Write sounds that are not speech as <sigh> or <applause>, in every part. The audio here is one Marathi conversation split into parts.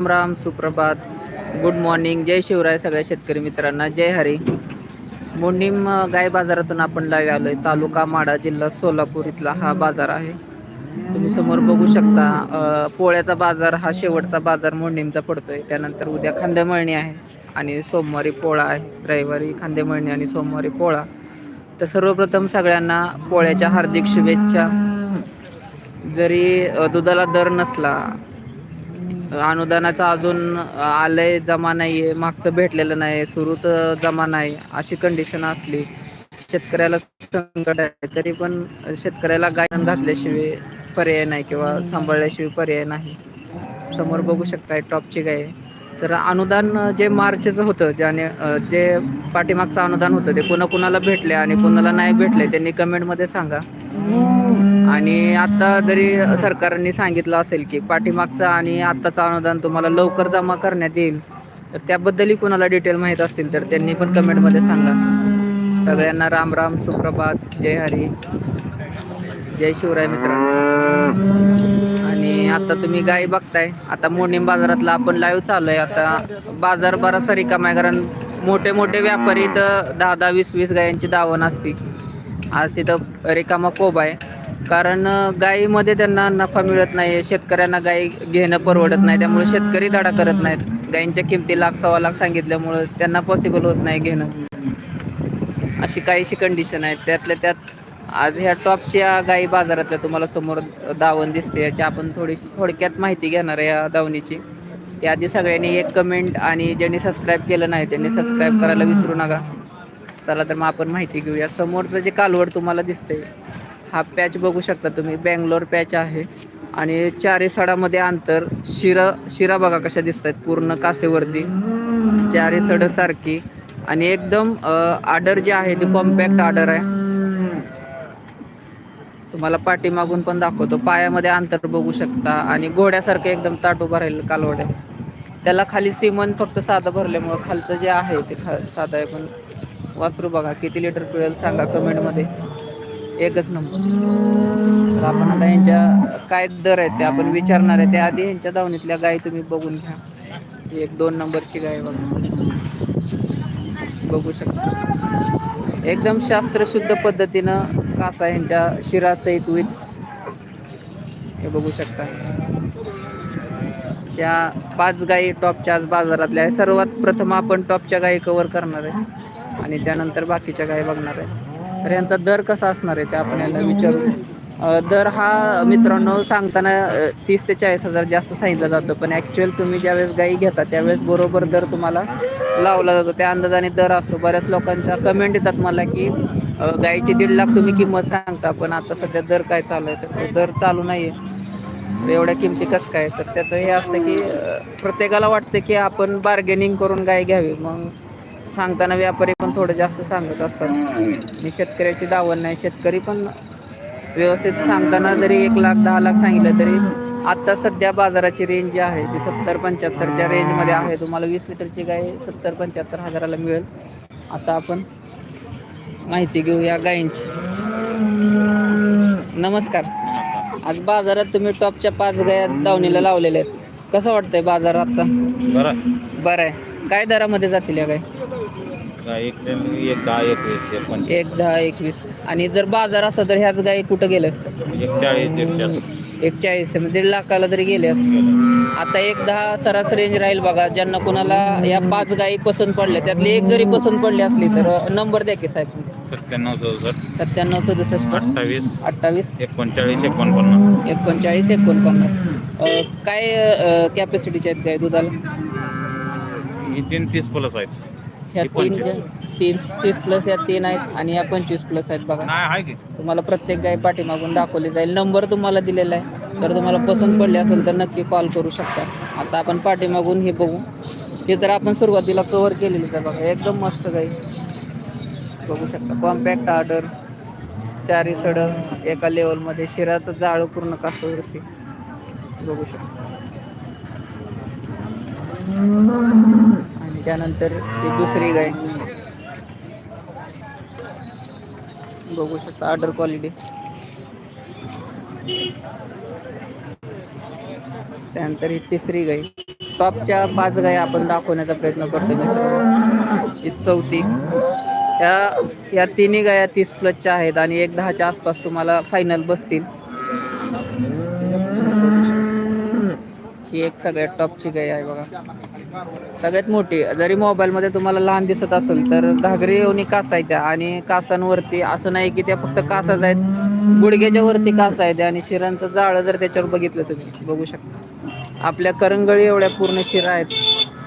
राम राम सुप्रभात. गुड मॉर्निंग जय शिवराय सगळ्या शेतकरी मित्रांना. जय हरी. मोर्निम गाय बाजारातून आपण लाईव्ह आलोय. तालुका माडा जिल्हा सोलापूर इथला हा बाजार आहे. तुम्ही समोर बघू शकता पोळ्याचा बाजार हा शेवटचा बाजार मोडणीमचा पडतोय. त्यानंतर उद्या खांदेमळणी आहे आणि सोमवारी पोळा आहे. रविवारी खांदेमळणी आणि सोमवारी पोळा. तर सर्वप्रथम सगळ्यांना पोळ्याच्या हार्दिक शुभेच्छा. जरी दुधाला दर नसला अनुदानाचं अजून आलंय जमा नाहीये मागचं भेटलेलं नाही सुरू जमा नाही अशी कंडिशन असली शेतकऱ्याला संकट आहे तरी पण शेतकऱ्याला गायन घातल्याशिवाय पर्याय नाही किंवा सांभाळल्याशिवाय पर्याय नाही समोर बघू शकताय टॉपची गाय आहे. तर अनुदान जे मार्चचं होतं ज्याने जे पाठीमागचं अनुदान होतं ते कुणा कुणाला भेटले आणि कुणाला नाही भेटले त्यांनी कमेंटमध्ये सांगा आणि आता जरी सरकारने सांगितलं असेल की पाठीमागचं आणि आत्ताचं अनुदान तुम्हाला लवकर जमा करण्यात येईल तर त्याबद्दलही कुणाला डिटेल माहीत असतील तर त्यांनी पण कमेंटमध्ये सांगा. सगळ्यांना राम राम सुप्रभात जय हरी. जय शिवराय मित्रांनो. आणि आता तुम्ही गाय बघताय. आता मोडणीम बाजारातला आपण लाईव्ह चालू आहे आता बाजार बराचसा रिकामा आहे कारण मोठे मोठे व्यापारी इथं दहा दहा वीस वीस गायांची दावण असते. आज तिथं रिकामा कोब आहे. कारण गायीमध्ये त्यांना नफा मिळत नाही शेतकऱ्यांना गाई घेणं परवडत नाही. त्यामुळे शेतकरी धडा करत नाहीत. गायींच्या किमती लाख सव्वा लाख सांगितल्यामुळं त्यांना पॉसिबल होत नाही घेणं. अशी काहीशी कंडिशन आहे त्यातल्या त्यात आज ह्या टॉपच्या गायी बाजारातल्या तुम्हाला समोर दावण दिसते. याची आपण थोडीशी थोडक्यात माहिती घेणार आहे या दावणीची. त्याआधी सगळ्यांनी एक कमेंट आणि ज्यांनी सबस्क्राईब केलं नाही त्यांनी सबस्क्राईब करायला विसरू नका. चला तर मग आपण माहिती घेऊया. समोरचं जे कालवड तुम्हाला दिसतंय हा पॅच बघू शकता तुम्ही. बँगलोर पॅच आहे. आणि चारी सडामध्ये अंतर शिरा शिरा बघा कशा दिसत आहेत पूर्ण कासेवरती. चारी सड सारखी. आणि एकदम आडर जे आहे ते कॉम्पॅक्ट आडर आहे. तुम्हाला पाठीमागून पण दाखवतो. पायामध्ये अंतर बघू शकता. आणि घोड्यासारखं एकदम ताट भरायला राहिलं कालवड. आहे त्याला खाली सिमन फक्त साधं भरल्यामुळं खालचं जे आहे ते खा साधं आहे. पण वासरू बघा किती लिटर पिळेल सांगा कमेंटमध्ये एकच नंबर. तर आपण आता यांच्या काय दर आहेत ते आपण विचारणार आहे. त्याआधी यांच्या धावणीतल्या गाय तुम्ही बघून घ्या. एक दोन नंबरची गाय बघा. बघू शकता. एकदम शास्त्रशुद्ध पद्धतीनं कासा यांच्या शिरासहित विथ हे बघू शकता. या पाच गायी टॉपच्या आज बाजारातल्या आहे सर्वात प्रथम आपण टॉपच्या गायी कव्हर करणार आहे. आणि त्यानंतर बाकीच्या गायी बघणार आहे. तर यांचा दर कसा असणार आहे ते आपण यांना विचारू. दर हा मित्रांनो सांगताना तीस ते चाळीस हजार जास्त सांगितलं जातं. पण ॲक्च्युअल तुम्ही ज्यावेळेस गाई घेता त्यावेळेस बरोबर दर तुम्हाला लावला जातो. त्या अंदाजाने दर असतो. बऱ्याच लोकांचा कमेंट येतात मला की गाईची दीड लाख तुम्ही किंमत सांगता पण आता सध्या दर काय चालू आहे? तर दर चालू नाही आहे एवढ्या किमती कसं काय? तर त्याचं हे असतं की प्रत्येकाला वाटतं की आपण बार्गेनिंग करून गाय घ्यावी. मग सांगताना व्यापारी पण थोडं जास्त सांगत असतात. आणि शेतकऱ्याची दावण नाही. शेतकरी पण व्यवस्थित सांगताना जरी एक लाख दहा लाख सांगितलं तरी आत्ता सध्या बाजाराची रेंज जी आहे ती सत्तर पंच्याहत्तरच्या रेंजमध्ये आहे. तुम्हाला वीस लिटरची गाय सत्तर पंच्याहत्तर हजाराला मिळेल. आता आपण माहिती घेऊया गायींची. नमस्कार. आज बाजारात तुम्ही टॉपच्या पाच गाया दावणीला लावलेल्या आहेत. कसं वाटतंय बाजार आजचा? बरं. बरं आहे. काय दरामध्ये जातील या गाय एक एक दहा एकवीस एक पंचवीस. एक दहा एकवीस आणि जर बाजार असं तर ह्याच गाई कुठं गेल्या असतं एक चाळीस एक चाळीस. एक चाळीस म्हणजे दीड लाखाला तरी गेले असते. आता एक दहा सरासरी रेंज राहील बघा ज्यांना कोणाला या पाच गायी पसंत पडल्या त्यातली एक जरी पसंत पडली असली तर नंबर द्या की साहेब. सत्त्याण्णव चौसष्ट. सत्त्याण्णव सदुसष्ट. अठ्ठावीस. अठ्ठावीस. एकोणचाळीस एकोणपन्नास. एकोणचाळीस एकोणपन्नास. अ, काय कॅपॅसिटीचे आहेत गाय दुधाला? ही तीन तीस प्लस आहेत. ह्या तीन. ज्या- तीन तीस प्लस या तीन आहेत आणि या पंचवीस प्लस आहेत बघा. नाही आहे की. तुम्हाला प्रत्येक गाय पाठीमागून दाखवली जाईल. नंबर तुम्हाला दिलेला आहे. जर तुम्हाला पसंत पडली असेल तर नक्की कॉल करू शकता. आता आपण पाठीमागून हे बघू. हे तर आपण सुरुवातीला कव्हर केलेलीच आहे बघा. एकदम मस्त गाई बघू शकता. कॉम्पॅक्ट ऑर्डर चारी सड एका लेवलमध्ये शिराचं जाळं पूर्ण कासवरती बघू शकता. त्यानंतर ही दुसरी गाय. बघू शकता ऑर्डर क्वालिटी त्यानंतर ही तिसरी गाई टॉपच्या पाच गाय आपण दाखवण्याचा प्रयत्न करतो मित्र ही चौथी. या या तिन्ही गाया तीस प्लसच्या आहेत आणि एक दहाच्या आसपास तुम्हाला फायनल बसतील. ही एक सगळ्यात टॉपची गाय आहे बघा. सगळ्यात मोठी. जरी मोबाईलमध्ये तुम्हाला लहान दिसत असेल तर घागरी येऊन कास आहे त्या आणि कासांवरती असं नाही की त्या फक्त कासाच आहेत. गुडघ्याच्या वरती कास आहे त्या आणि शिरांचं जाळं जर त्याच्यावर बघितलं तुम्ही बघू शकता. आपल्या करंगळी एवढ्या पूर्ण शिरा आहेत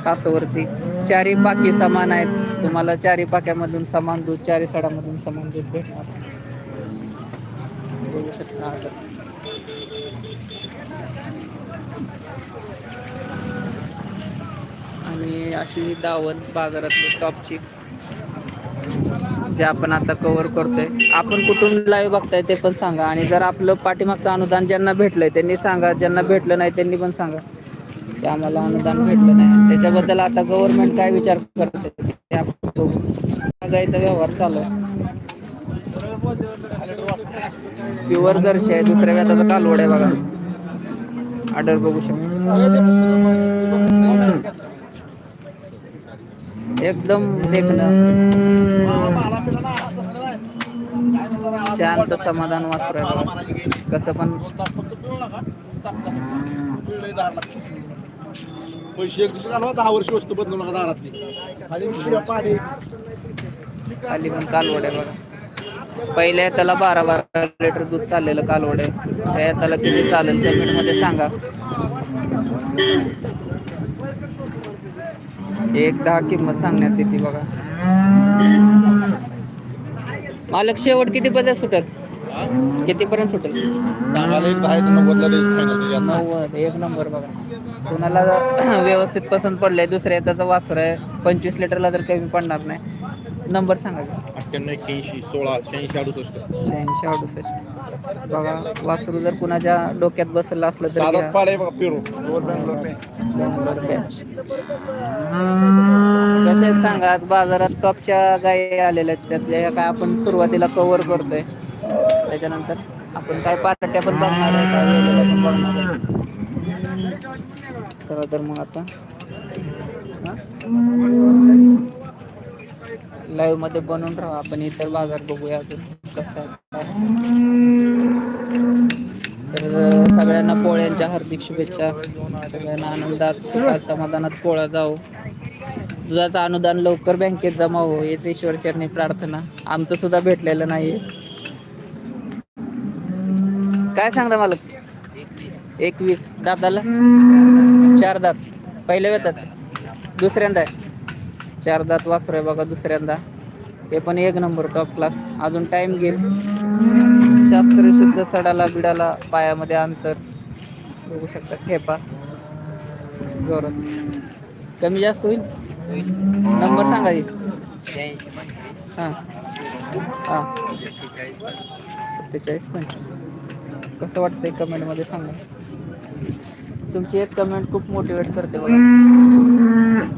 कासावरती. चारी पाकी समान आहेत. तुम्हाला चारी पाक्यामधून समान दूध चारी सडामधून समान दूध भेटणार. बघू शकता. आणि अशी दावत बाजारातली टॉपची जे आपण आता कव्हर करतोय. आपण कुठून लाईव्ह बघताय ते पण सांगा. आणि जर आपलं पाठीमागचं अनुदान ज्यांना भेटलंय त्यांनी सांगा. ज्यांना भेटलं नाही त्यांनी पण सांगा. की आम्हाला अनुदान भेटलं नाही. त्याच्याबद्दल आता गव्हर्नमेंट काय विचार करते ते आपण बघू. सगळ्याचा व्यवहार चालू आहे. प्युअर जर्शी आहे दुसऱ्या व्याजाचा कालवड आहे बघा. ऑर्डर बघू शकतो. एकदम देखणं शांत समाधान बघा. कसं पण. पैसे दहा वर्ष वस्तू बदलू नका दारातली. खाली पाणी कालवड आहे बघा. पहिल्या त्याला बारा बारा लिटर दूध चाललेलं कालवड. आहे त्या त्याला किती चालेल त्या मध्ये सांगा. एक दहा किंमत सांगण्यात येते बघा. मालक शेवट किती पर्यंत सुटेल? किती पर्यंत सुटेल. नव्वद एक नंबर बघा. कुणाला <clears throat> व्यवस्थित पसंत पडलंय दुसऱ्या त्याचा वासर आहे पंचवीस लिटरला तर कमी पडणार नाही. नंबर सांगा. अठ्ठ्याण्णव एक्क्याऐंशी सोळा शहाऐंशी अडुसष्ट. शहाऐंशी अडुसष्ट. बघा वासरू जर कुणाच्या डोक्यात बसलं असलं तर कसे आहेत सांगा आज बाजारात टॉपच्या गायी आलेल्या आहेत त्यातल्या काय आपण सुरुवातीला कव्हर करतोय. त्याच्यानंतर आपण काय पार्ट्या पण बघणार चला तर मग आता. लाईव्हमध्ये बनवून राहा आपण इतर बाजार बघूया अजून कसं. तर सगळ्यांना पोळ्यांच्या हार्दिक शुभेच्छा. सगळ्यांना आनंदात सुखात समाधानात पोळा जाओ दुधाचं अनुदान लवकर बँकेत जमा हो हेच ईश्वरचरणी प्रार्थना. आमचं सुद्धा भेटलेलं नाहीये. काय सांगता मला एकवीस. दाताला? चार दात. पहिल्या वेतात दुसऱ्यांदा चार दात वासरू आहे बघा दुसऱ्यांदा. ते पण एक नंबर टॉप क्लास अजून टाइम घेईल शास्त्र शुद्ध सडाला बिडाला पायामध्ये अंतर बघू शकता ठेपा. जोरात. कमी जास्त होईल? नंबर सांगा की. हां. हां. सत्तेचाळीस पंचवीस. कसं वाटतंय कमेंटमध्ये सांगा. तुमची एक कमेंट खूप मोटिवेट करते बघा.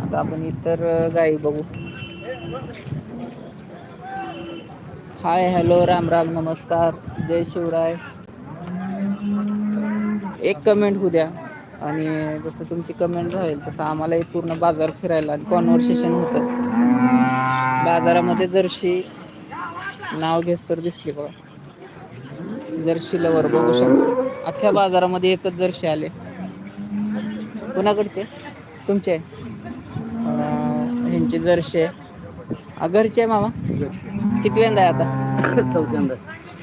आता आपण इतर गाई गायी बघू. हाय हॅलो राम राम नमस्कार जय शिवराय. एक कमेंट होऊ द्या. आणि जसं तुमची कमेंट राहील तसं आम्हालाही पूर्ण बाजार फिरायला आणि कॉन्व्हर्सेशन होतं. बाजारामध्ये जर्शी नाव घेस तर दिसली बघा. जर्शी लवर बघू शकतो. अख्ख्या बाजारामध्ये एकच जर्शी आले. कुणाकडचे? तुमचे? ह्यांची जर्शी आहे. अं, घरचे आहे मामा? किती वेंदा आहे आता? चौथ्यांदा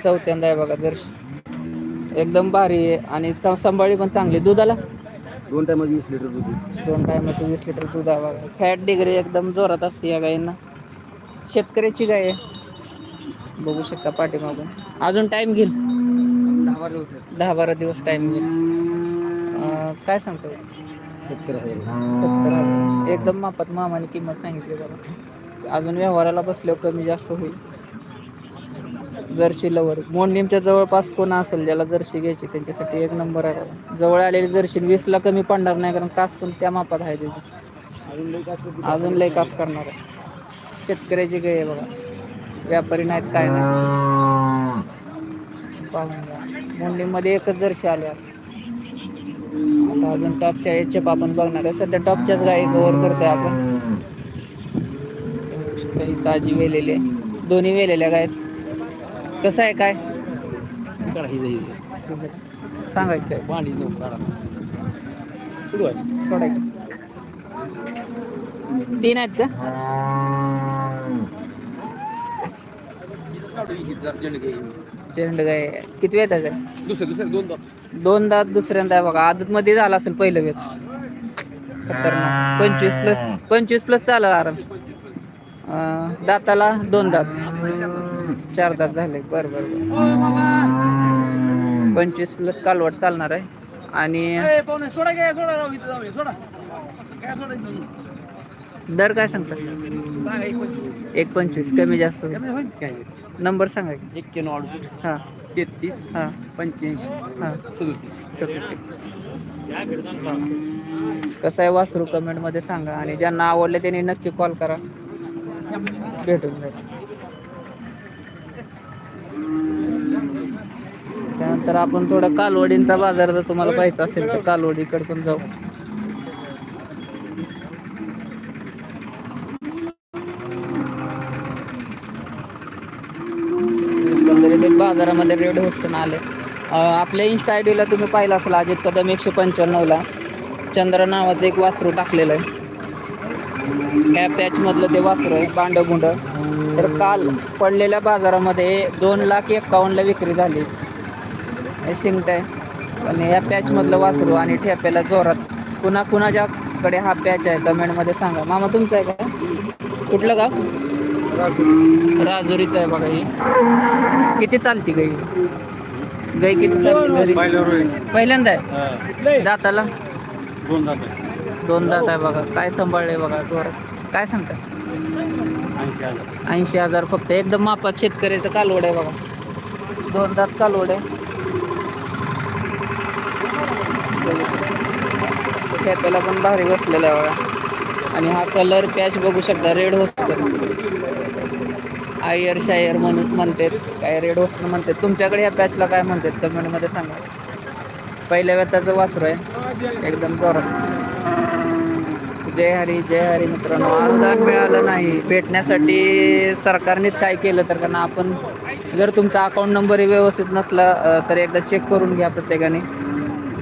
चौथ्यांदा आहे बघा जर्शी एकदम भारी आहे आणि च- संभाळी पण चांगली. दुधाला? दोन टायमात वीस लिटर दूध. दोन टायमाचं वीस लिटर दूध आहे बघा. फॅट डिग्री एकदम जोरात असते या गायींना शेतकऱ्याची गाय आहे. बघू शकता पाठीमागून. अजून टाइम घेईल. दहा बारा दिवस आहेत. दहा बारा दिवस टाइम घेईल. अं, काय सांगतो सत्तर हजार. सत्तर हजार. एकदम मापात मामाने किंमत सांगितली बघा. अजून व्यवहाराला बसल्यावर कमी जास्त होईल. जर्शी लवर मोंडीमच्या जवळपास कोण असेल ज्याला जर्शी घ्यायची त्यांच्यासाठी एक नंबर आहे जवळ आलेली जर्शी वीसला कमी पडणार नाही कारण कास पण त्या मापात आहे त्याची अजून लय कास करणार आहे. शेतकऱ्याची गाय आहे बघा. व्यापारी नाहीत काय नाही पाहून मोंडीमध्ये एकच जर्शी आल्या आता अजून टॉपच्या एचएप आपण बघणार आहे. सध्या टॉपच्याच गाई कव्हर करतोय आपण. काही ताजी वेलेली दोन्ही वेलेल्या गायत. कसं आहे काय? काढा जाईल सांगा की काय भांडी जाऊन काढा कुठं आहे? सोडा की. तीन आहेत का. झेंड गाय किती वेळ आहे दुसरं दुसरं दोन दात दुसऱ्यांदा. आहे बघा आदत मध्ये झाला असेल पहिलं वेळ. खतरनाक. पंचवीस प्लस पंचवीस प्लस चालेल आराम. दाताला दोन दात. चार दात झाले. बर बर पंचवीस प्लस कालवट चालणार आहे. आणि. दर काय सांगता? सांगा एक पंचवीस. कमी जास्त. नंबर सांगा की. एक्क्याण्णव अडुसष्ट हां. तेहतीस हां. पंच्याऐंशी हां. सदोतीस. सदतीस. कसं आहे वासरू कमेंटमध्ये सांगा. आणि ज्यांना आवडले त्यांनी नक्की कॉल करा. भेटून जाईल. त्यानंतर आपण थोडा कालवडींचा बाजार जर तुम्हाला पाहायचा असेल तर कालवडीकडे पण जाऊ. एकंदरीत एक बाजारामध्ये रेड होस्टन आले. आपल्या इन्स्टा आय डीला तुम्ही पाहिला असेल अजित कदम एकशे पंच्याण्णवला चंद्र नावाचं एक वासरू टाकलेलं आहे. ह्या पॅचमधलं ते वासरू आहे बांडगुंड तर काल पडलेल्या बाजारामध्ये दोन लाख एक्कावन्नला विक्री झाली. शिंगट आहे. आणि ह्या पॅचमधलं वासरू आणि ठेप्याला जोरात. कुणा कुणाच्याकडे हा पॅच आहे कमेंटमध्ये सांगा. मामा तुमचं आहे का? कुठलं गाव? राजुरीचं आहे बघा ही. किती चालती गाई? गाई किती चालती पहिल्यांदा आहे? दाताला? दोन दाब आहे. दोन दात आहे बघा. काय सांभाळले बघा जोरात. काय सांगता? ऐंशी हजार. ऐंशी हजार फक्त. एकदम मापात शेतकऱ्याचं कालवड आहे बघा. दोन दात कालवड आहे. खेप्याला पण भारी बसलेला आहे बघा. आणि हा कलर पॅच बघू शकता रेड होस्टर आयर शायर म्हणून म्हणतात काय रेड होस्टर म्हणतात. तुमच्याकडे या पॅचला काय म्हणतात? कमेंटमध्ये सांगा. पहिल्या व्यताचं वासरू आहे. एकदम जोरात. जय हरी जय हरी मित्रांनो. अनुदान मिळालं नाही. भेटण्यासाठी सरकारनेच काय केलं तर कारण आपण जर तुमचा अकाउंट नंबरही व्यवस्थित नसला तर एकदा चेक करून घ्या प्रत्येकाने.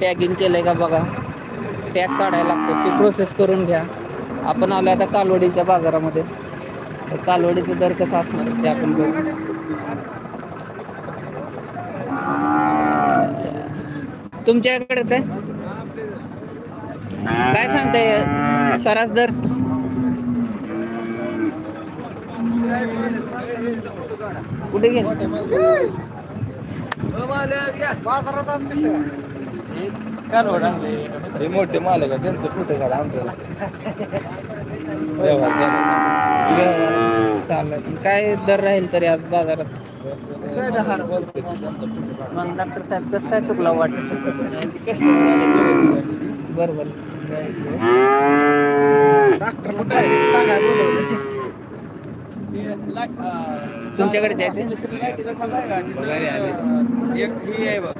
टॅगिंग केलंय का बघा. टॅग काढायला लागतो ती प्रोसेस करून घ्या. आपण आलो आता कालवडीच्या बाजारामध्ये. तर कालवडीचा दर कसा असणार ते आपण बघू. तुमच्याकडेच आहे? काय सांगताय? सरास दर? कुठे गेले? हे मोठे मालक आहे, त्यांचं फोटो काढा आमचं व्यवहार झाला. चालेल. काय दर राहील तरी आज बाजारात? मग डॉक्टर साहेब कसं काय चुकला वाटत? बरोबर. तुमच्याकडेच आहे ते? एक ही आहे बघ.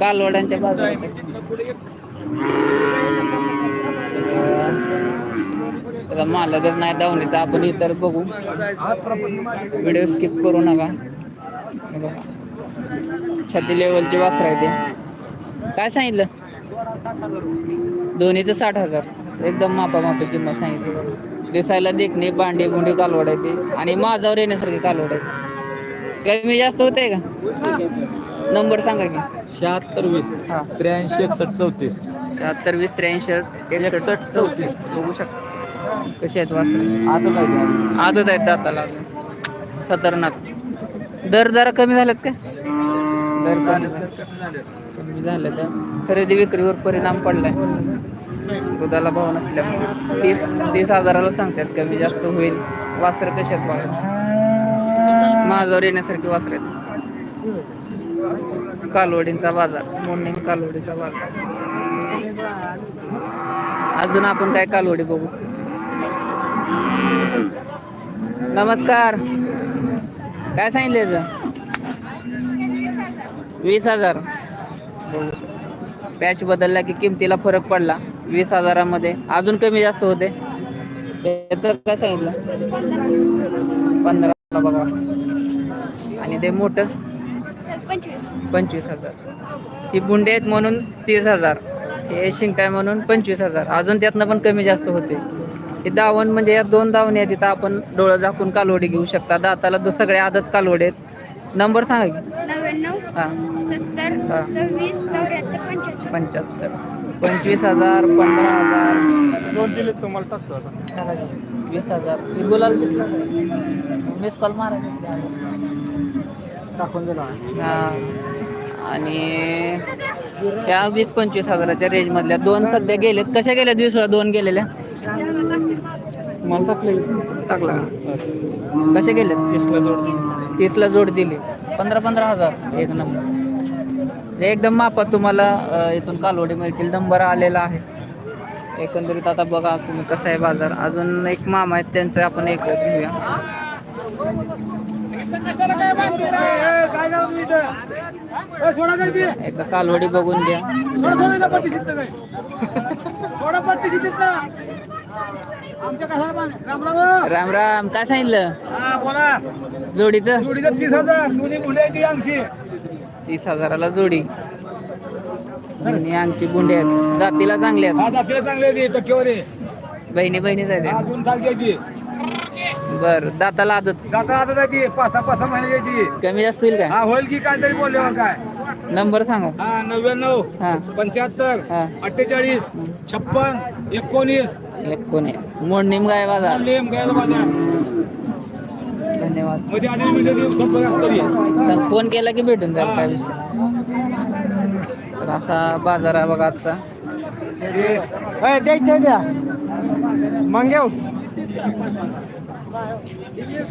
कालवडांच्या बाजूला. मालकच नाही धावणीचा आपण इतर बघू. व्हिडिओ स्किप करू नका. छाती लेवलची वासर आहे ते काय सांगितलं? दोन्हीचं साठ हजार. एकदम मापामापी किंमत सांगितली. दिसायला देखणे भांडी भुंडी कालवड आहे ते आणि माझावर येण्यासारखी कालवड आहे कमी जास्त होते का? नंबर सांगा की. शहात्तर वीस हा. त्र्याऐंशी एकसष्ट चौतीस. शहात्तर वीस त्र्याऐंशी एकसष्ट चौतीस. बघू शकता. कसे आहेत वासर? आता काय आदत आहेत दाताला. खतरनाक. दर जरा कमी झालेत का? दर कमी झाले. कमी झाले तर खरेदी विक्रीवर परिणाम पडलाय. दुधाला भाव नसल्यामुळे. तीस तीस हजाराला सांगतात कमी जास्त होईल. वासर कशात बघा. माझ्यावर येण्यासारखी वासर आहेत. कालवडींचा बाजार मोडणी कालवडीचा बाजार. अजून आपण काय कालवडी बघू? नमस्कार. काय सांगितले वीस हजार. पॅच बदलला की किमतीला फरक पडला. वीस हजारामध्ये अजून कमी जास्त होते. याचं काय सांगितलं? पंधरा बघा. आणि ते मोठं? पंचवीस. पंचवीस हजार. ही बुंडे आहेत म्हणून तीस हजार. हे शिंकाय म्हणून पंचवीस हजार. अजून त्यातनं पण कमी जास्त होते. हे दावण म्हणजे या दोन दावणी आहेत तिथं आपण डोळं झाकून कालवडी घेऊ शकता. दाताला दो सगळे आदत कालवडे आहेत. नंबर सांगा की. नव्याण्णव हां. सत्तर हा. सव्वीस चौऱ्याहत्तर पंच्याहत्तर. पंच्याहत्तर. पंचवीस हजार पंधरा हजार. दोन दिले तुम्हाला टाकतो आता. टाका की. वीस हजार. हे गुलाल मिस कॉल मारा टाकून दिला. हा. आणि ह्या वीस पंचवीस हजाराच्या रेंज मधल्या दोन सध्या गेलेत. कशा गेल्यात वीस दोन गेलेल्या? मला टाकले टाकला का? कशा गेल्यात तीसला जोड तीसला जोड दिली. पंधरा पंधरा हजार. एक नंबर. म्हणजे एकदम मापात तुम्हाला इथून कालवडी मिळतील. नंबर आलेला आहे. एकंदरीत आता बघा तुम्ही कसा आहे बाजार. अजून एक मामा आहेत त्यांचं आपण एक घेऊया. एकदा कालवडी बघून घ्या. राम राम राम राम काय सांगितलं? जोडीचं? जोडीचं तीस हजार आमची तीस हजाराला जोडी. दोन्ही आमची बुंडे आहेत. जातीला चांगले आहेत. हा जातीला चांगले आहे ती, टक्केवारी. बहिणी बहिणी झाले बर दाताला आदत. जाता आता आहे ती. पाच सहा पाच सहा महिन्याची आहे ती कमी जास्त होईल हा का होईल की काहीतरी बोलल्यावर काय? नंबर सांगा. हा नव्याण्णव हा. पंच्याहत्तर हा. अठ्ठेचाळीस छप्पन एकोणीस. एकोणीस. मोडणीम गाय बाजार लेम गैर बाजार धन्यवाद. मध्ये मिनिटं संपर्क असतो. तर फोन केला की भेटून जाईल काय विषय तर असा बाजार आहे बघा आजचा. द्यायचे द्या. मग घेऊ. Ohio. Give me a